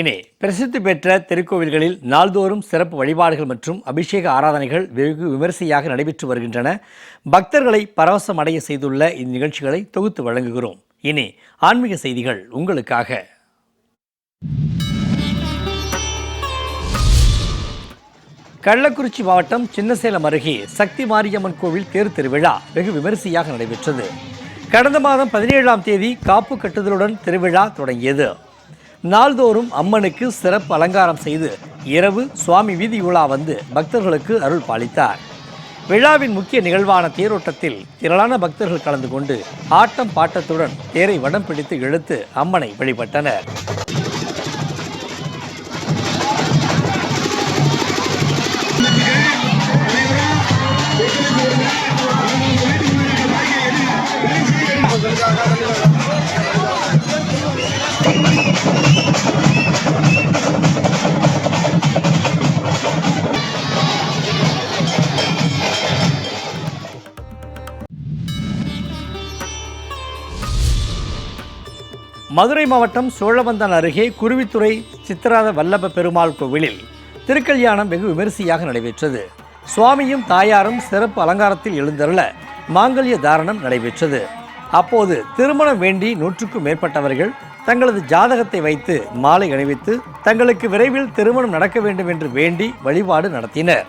இனி பிரசித்தி பெற்ற திருக்கோவில்களில் நாள்தோறும் சிறப்பு வழிபாடுகள் மற்றும் அபிஷேக ஆராதனைகள் வெகு விமரிசையாக நடைபெற்று வருகின்றன. பக்தர்களை பரவசம் அடைய செய்துள்ள இந்நிகழ்ச்சிகளை தொகுத்து வழங்குகிறோம். இனி ஆன்மீக செய்திகள் உங்களுக்காக. கள்ளக்குறிச்சி மாவட்டம் சின்னசேலம் அருகே சக்தி மாரியம்மன் கோவில் தேர் திருவிழா வெகு விமரிசையாக நடைபெற்றது. கடந்த மாதம் பதினேழாம் தேதி காப்பு கட்டுதலுடன் திருவிழா தொடங்கியது. நாள்தோறும் அம்மனுக்கு சிறப்பு அலங்காரம் செய்து இரவு சுவாமி வீதி உலா வந்து பக்தர்களுக்கு அருள் பாலித்தார். விழாவின் முக்கிய நிகழ்வான தேரோட்டத்தில் திரளான பக்தர்கள் கலந்து கொண்டு ஆட்டம் பாட்டத்துடன் தேரை வடம் பிடித்து இழுத்து அம்மனை வழிபட்டனர். மதுரை மாவட்டம் சோழவந்தன் அருகே குருவித்துறை சித்திராத வல்லப பெருமாள் கோவிலில் திருக்கல்யாணம் வெகு விமரிசையாக நடைபெற்றது. சுவாமியும் தாயாரும் சிறப்பு அலங்காரத்தில் எழுந்தருள மாங்கல்ய தாரணம் நடைபெற்றது. அப்போது திருமணம் வேண்டி நூற்றுக்கும் மேற்பட்டவர்கள் தங்களது ஜாதகத்தை வைத்து மாலை அணிவித்து தங்களுக்கு விரைவில் திருமணம் நடக்க வேண்டும் என்று வேண்டி வழிபாடு நடத்தினர்.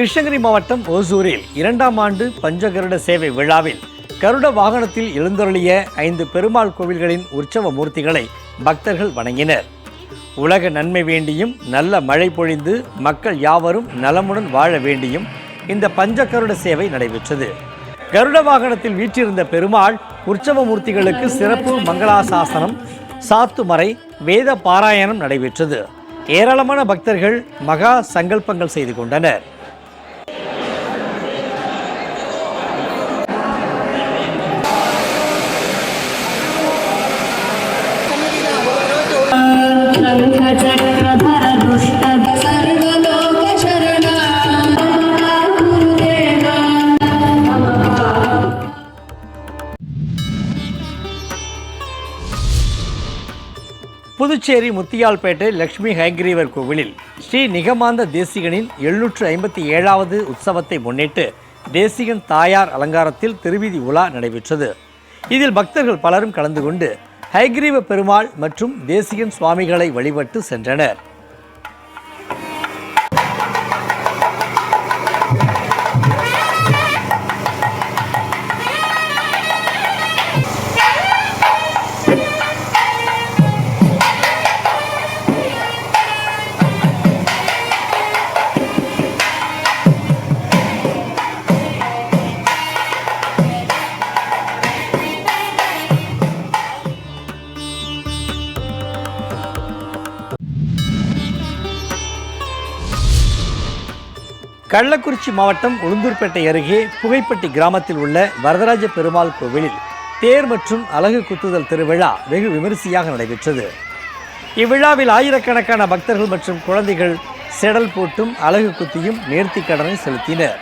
கிருஷ்ணகிரி மாவட்டம் ஓசூரில் இரண்டாம் ஆண்டு பஞ்சகருட சேவை விழாவில் கருட வாகனத்தில் எழுந்தருளிய ஐந்து பெருமாள் கோவில்களின் உற்சவ மூர்த்திகளை பக்தர்கள் வணங்கினர். உலக நன்மை வேண்டியும் நல்ல மழை பொழிந்து மக்கள் யாவரும் நலமுடன் வாழ வேண்டியும் இந்த பஞ்சகருட சேவை நடைபெற்றது. கருட வாகனத்தில் வீற்றிருந்த பெருமாள் உற்சவ மூர்த்திகளுக்கு சிறப்பு மங்களாசாசனம் சாத்துமறை வேத பாராயணம் நடைபெற்றது. ஏராளமான பக்தர்கள் மகா சங்கல்பங்கள் செய்து கொண்டனர். புதுச்சேரி முத்தியால்பேட்டை லக்ஷ்மி ஹயக்ரீவர் கோவிலில் ஸ்ரீ நிகமாந்த தேசிகனின் எழுநூற்று ஐம்பத்தி ஏழாவது உற்சவத்தை முன்னிட்டு தேசிகன் தாயார் அலங்காரத்தில் திருவிதி உலா நடைபெற்றது. இதில் பக்தர்கள் பலரும் கலந்து கொண்டு ஹைகிரீவ பெருமாள் மற்றும் தேசிகன் சுவாமிகளை வழிபட்டு சென்றனர். கள்ளக்குறிச்சி மாவட்டம் உளுந்தூர்பேட்டை அருகே புகைப்பட்டி கிராமத்தில் உள்ள வரதராஜ பெருமாள் கோவிலில் தேர் மற்றும் அலகு குத்துதல் திருவிழா வெகு விமரிசையாக நடைபெற்றது. இவ்விழாவில் ஆயிரக்கணக்கான பக்தர்கள் மற்றும் குழந்தைகள் செடல் போட்டும் அலகு குத்தியும் நேர்த்திக்கடனை செலுத்தினர்.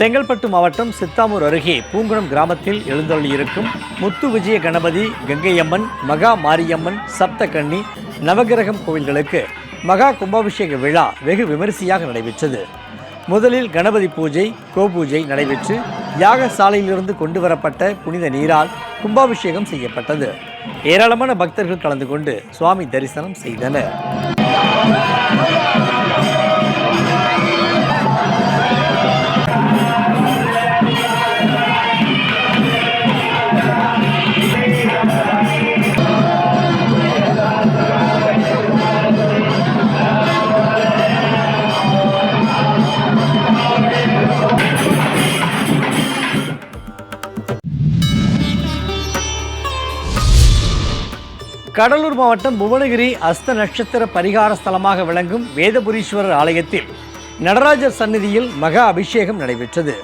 செங்கல்பட்டு மாவட்டம் சித்தாமூர் அருகே பூங்குணம் கிராமத்தில் எழுந்தருளியிருக்கும் முத்து விஜய கணபதி கங்கையம்மன் மகா மாரியம்மன் சப்தகன்னி நவகிரகம் கோவில்களுக்கு மகா கும்பாபிஷேக விழா வெகு விமரிசையாக நடைபெற்றது. முதலில் கணபதி பூஜை கோபூஜை நடைபெற்று யாகசாலையிலிருந்து கொண்டு வரப்பட்ட புனித நீரால் கும்பாபிஷேகம் செய்யப்பட்டது. ஏராளமான பக்தர்கள் கலந்து கொண்டு சுவாமி தரிசனம் செய்தனர். கடலூர் மாவட்டம் புவனகிரி அஸ்த நட்சத்திர பரிகார ஸ்தலமாக விளங்கும் வேதபுரீஸ்வரர் ஆலயத்தில் நடராஜர் சந்நிதியில் மகா அபிஷேகம் நடைபெற்றது.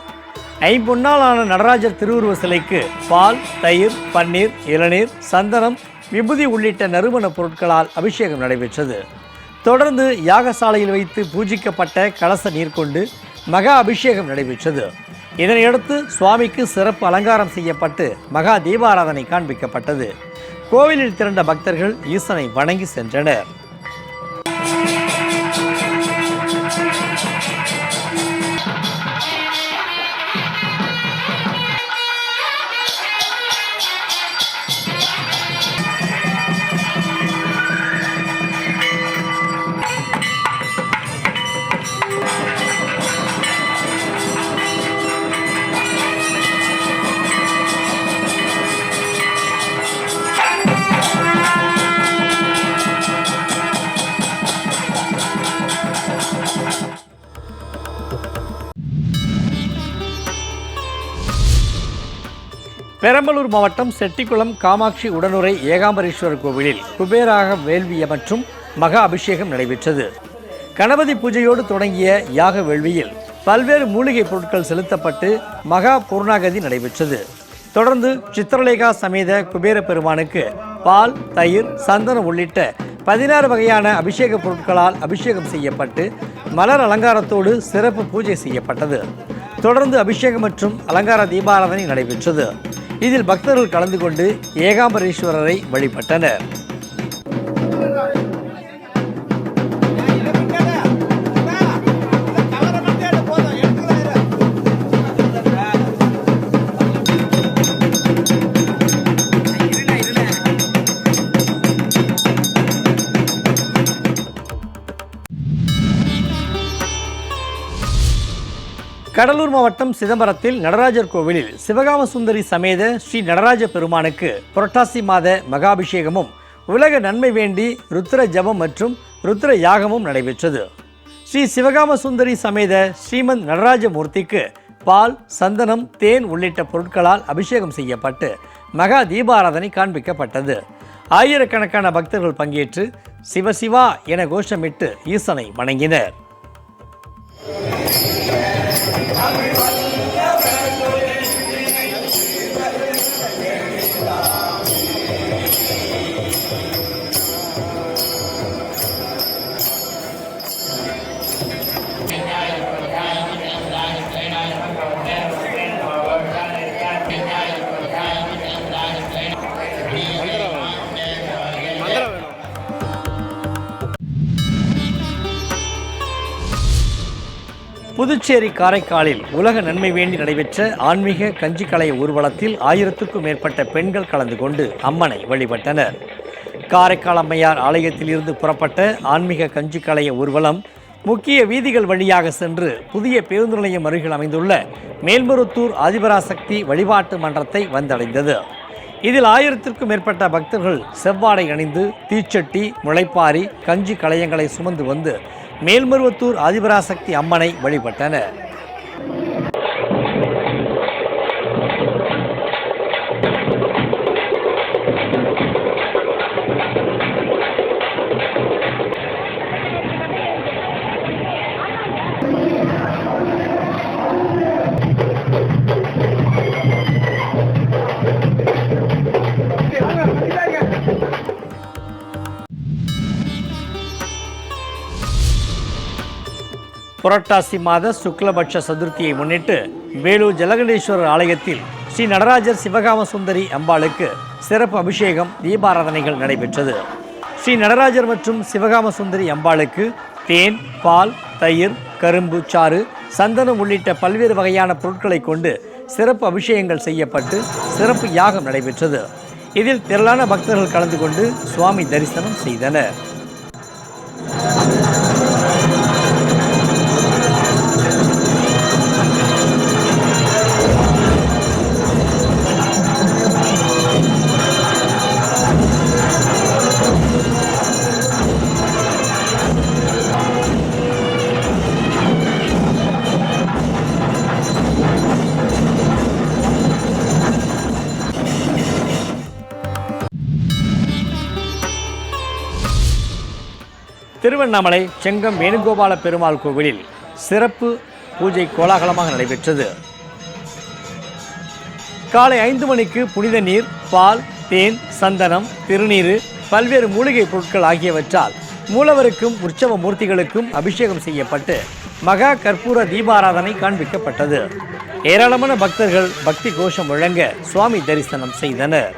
ஐம்பொன்னாலான நடராஜர் திருவுருவ சிலைக்கு பால் தயிர் பன்னீர் இளநீர் சந்தனம் விபூதி உள்ளிட்ட நறுமண பொருட்களால் அபிஷேகம் நடைபெற்றது. தொடர்ந்து யாகசாலையில் வைத்து பூஜிக்கப்பட்ட கலச நீர் கொண்டு மகா அபிஷேகம் நடைபெற்றது. இதனையடுத்து சுவாமிக்கு சிறப்பு அலங்காரம் செய்யப்பட்டு மகா தீபாராதனை காண்பிக்கப்பட்டது. கோவிலில் திரண்ட பக்தர்கள் ஈசனை வணங்கி சென்றனர். பெரம்பலூர் மாவட்டம் செட்டிக்குளம் காமாட்சி உடனுரை ஏகாம்பரேஸ்வரர் கோவிலில் குபேராக வேள்விய மற்றும் மகா அபிஷேகம் நடைபெற்றது. கணபதி பூஜையோடு தொடங்கிய யாக வேள்வியில் பல்வேறு மூலிகை பொருட்கள் செலுத்தப்பட்டு மகா பூர்ணாகதி நடைபெற்றது. தொடர்ந்து சித்திரலேகா சமேத குபேர பெருமானுக்கு பால் தயிர் சந்தனம் உள்ளிட்ட பதினாறு வகையான அபிஷேக பொருட்களால் அபிஷேகம் செய்யப்பட்டு மலர் அலங்காரத்தோடு சிறப்பு பூஜை செய்யப்பட்டது. தொடர்ந்து அபிஷேகம் மற்றும் அலங்கார தீபாராதனை நடைபெற்றது. இதில் பக்தர்கள் கலந்து கொண்டு ஏகாம்பரேஸ்வரரை வழிபட்டனர். கடலூர் மாவட்டம் சிதம்பரத்தில் நடராஜர் கோவிலில் சிவகாம சுந்தரி சமேத ஸ்ரீ நடராஜ பெருமானுக்கு புரட்டாசி மாத மகாபிஷேகமும் உலக நன்மை வேண்டி ருத்ர ஜபம் மற்றும் ருத்ர யாகமும் நடைபெற்றது. ஸ்ரீ சிவகாம சுந்தரி சமேத ஸ்ரீமந்த் நடராஜ மூர்த்திக்கு பால் சந்தனம் தேன் உள்ளிட்ட பொருட்களால் அபிஷேகம் செய்யப்பட்டு மகா தீபாராதனை காண்பிக்கப்பட்டது. ஆயிரக்கணக்கான பக்தர்கள் பங்கேற்று சிவசிவா என கோஷமிட்டு ஈசனை வணங்கினர். Amen. புதுச்சேரி காரைக்காலில் உலக நன்மை வேண்டி நடைபெற்ற ஆன்மீக கஞ்சிக்கலை ஊர்வலத்தில் ஆயிரத்துக்கும் மேற்பட்ட பெண்கள் கலந்து கொண்டு அம்மனை வழிபட்டனர். காரைக்கால் அம்மையார் ஆலயத்தில் இருந்து புறப்பட்ட ஆன்மீக கஞ்சிக்கலைய ஊர்வலம் முக்கிய வீதிகள் வழியாக சென்று புதிய பேருந்து நிலையம் அருகில் அமைந்துள்ள மேல்மருத்தூர் ஆதிபராசக்தி வழிபாட்டு மன்றத்தை வந்தடைந்தது. இதில் ஆயிரத்திற்கும் மேற்பட்ட பக்தர்கள் செவ்வாடை அணிந்து தீச்சட்டி முளைப்பாரி கஞ்சி களையங்களை சுமந்து வந்து மேல்மருவத்தூர் ஆதிபராசக்தி அம்மனை வழிபட்டனர். புரட்டாசி மாத சுக்லபட்ச சதுர்த்தியை முன்னிட்டு வேலூர் ஜலகண்டேஸ்வரர் ஆலயத்தில் ஸ்ரீ நடராஜர் சிவகாம சுந்தரி அம்பாளுக்கு சிறப்பு அபிஷேகம் தீபாராதனைகள் நடைபெற்றது. ஸ்ரீ நடராஜர் மற்றும் சிவகாம சுந்தரி அம்பாளுக்கு தேன் பால் தயிர் கரும்பு சாறு சந்தனம் உள்ளிட்ட பல்வேறு வகையான பொருட்களை கொண்டு சிறப்பு அபிஷேகங்கள் செய்யப்பட்டு சிறப்பு யாகம் நடைபெற்றது. இதில் திரளான பக்தர்கள் கலந்து கொண்டு சுவாமி தரிசனம் செய்தனர். திருவண்ணாமலை செங்கம் வேணுகோபால பெருமாள் கோவிலில் சிறப்பு பூஜை கோலாகலமாக நடைபெற்றது. காலை ஐந்து மணிக்கு புனித நீர் பால் தேன் சந்தனம் திருநீர் பல்வேறு மூலிகை பொருட்கள் ஆகியவற்றால் மூலவருக்கும் உற்சவ மூர்த்திகளுக்கும் அபிஷேகம் செய்யப்பட்டு மகா கற்பூர தீபாராதனை காண்பிக்கப்பட்டது. ஏராளமான பக்தர்கள் பக்தி கோஷம் வழங்க சுவாமி தரிசனம் செய்தனர்.